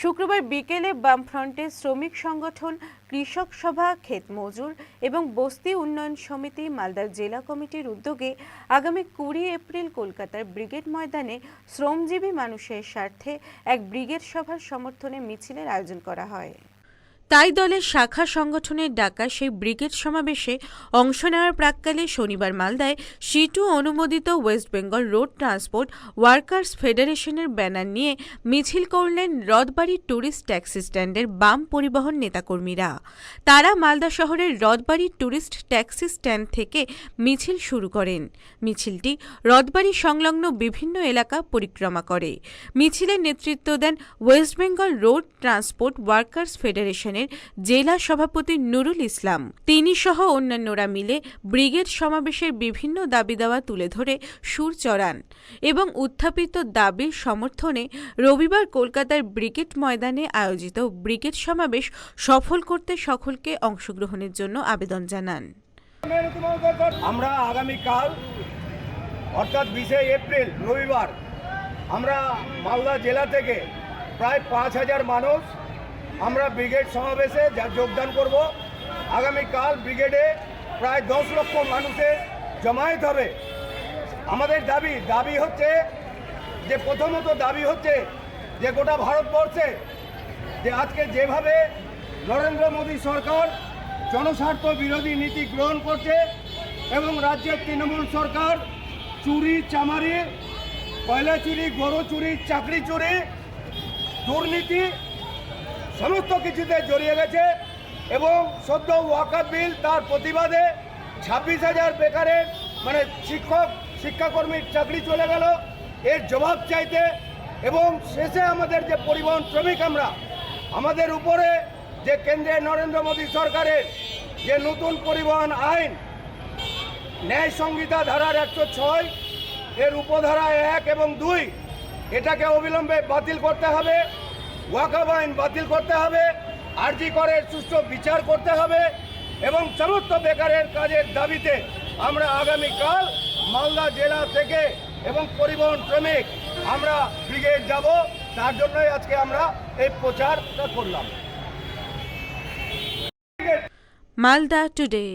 শুক্রবার বিকেলে বামফ্রন্টের শ্রমিক সংগঠন, কৃষক সভা, ক্ষেত মজুর এবং বস্তি উন্নয়ন সমিতি, মালদার জেলা কমিটির উদ্যোগে আগামী কুড়ি এপ্রিল কলকাতার ব্রিগেড ময়দানে শ্রমজীবী মানুষের স্বার্থে এক ব্রিগেড সভার সমর্থনে মিছিলের আয়োজন করা হয়। তাই দলের শাখা সংগঠনের ডাকা সেই ব্রিগেড সমাবেশে অংশ নেওয়ার প্রাককালে শনিবার মালদায় সিটু অনুমোদিত West Bengal road transport workers ফেডারেশনের ব্যানার নিয়ে মিছিল করলেন রথবাড়ি ট্যুরিস্ট ট্যাক্সি স্ট্যান্ডের বাম পরিবহন নেতাকর্মীরা। তারা মালদা শহরের রথবাড়ি ট্যুরিস্ট ট্যাক্সি স্ট্যান্ড থেকে মিছিল শুরু করেন। মিছিলটি রথবাড়ি সংলগ্ন বিভিন্ন এলাকা পরিক্রমা করে। মিছিলের নেতৃত্ব দেন West Bengal road transport workers ফেডারেশনের জেলা সভাপতি নুরুল ইসলাম। তিনি সহ অন্যান্যরা মিলে ব্রিগেড সমাবেশের বিভিন্ন দাবি দাওয়া তুলে ধরে সুর চড়ান এবং উত্থাপিত দাবির সমর্থনে রবিবার কলকাতার ব্রিগেড ময়দানে আয়োজিত ব্রিগেড সমাবেশ সফল করতে সকলকে অংশগ্রহণের জন্য আবেদন জানান। আমরা আগামীকাল, অর্থাৎ বিশে এপ্রিল রবিবার, আমরা মালদা জেলা থেকে প্রায় পাঁচ হাজার মানুষ আমরা ব্রিগেড সমাবেশে যা যোগদান করব, আগামীকাল ব্রিগেডে প্রায় দশ লক্ষ মানুষের জমায়েত হবে। আমাদের দাবি দাবি হচ্ছে যে প্রথমত দাবি হচ্ছে যে গোটা ভারতবর্ষে যে আজকে যেভাবে নরেন্দ্র মোদী সরকার জনস্বার্থ বিরোধী নীতি গ্রহণ করছে এবং রাজ্যের তৃণমূল সরকার চুরি, চামারি, কয়লা চুরি, গরু চুরি, চাকরি চুরি, দুর্নীতি সমস্ত কিছুতে জড়িয়ে গেছে এবং সদ্য ওয়াকাপ বিল তার প্রতিবাদে ছাব্বিশ হাজার বেকারের মানে শিক্ষক, শিক্ষাকর্মীর চাকরি চলে গেল। এর জবাব চাইতে এবং শেষে আমাদের যে পরিবহন শ্রমিক আমরা, আমাদের উপরে যে কেন্দ্রে নরেন্দ্র মোদী সরকারের যে নতুন পরিবহন আইন, ন্যায় সংহিতা ধারার একশো ছয়, এর উপধারা এক এবং দুই, এটাকে অবিলম্বে বাতিল করতে হবে। ওয়াকাব আইন বাতিল করতে হবে, আরজি করের সুষ্ঠু বিচার করতে হবে এবং সমস্ত বেকারের কাজের দাবিতে আমরা আগামীকাল মালদা জেলা থেকে এবং পরিবহন শ্রমিক আমরা ব্রিগেড যাব। তার জন্যই আজকে আমরা এই প্রচারটা করলাম। মালদা টুডে।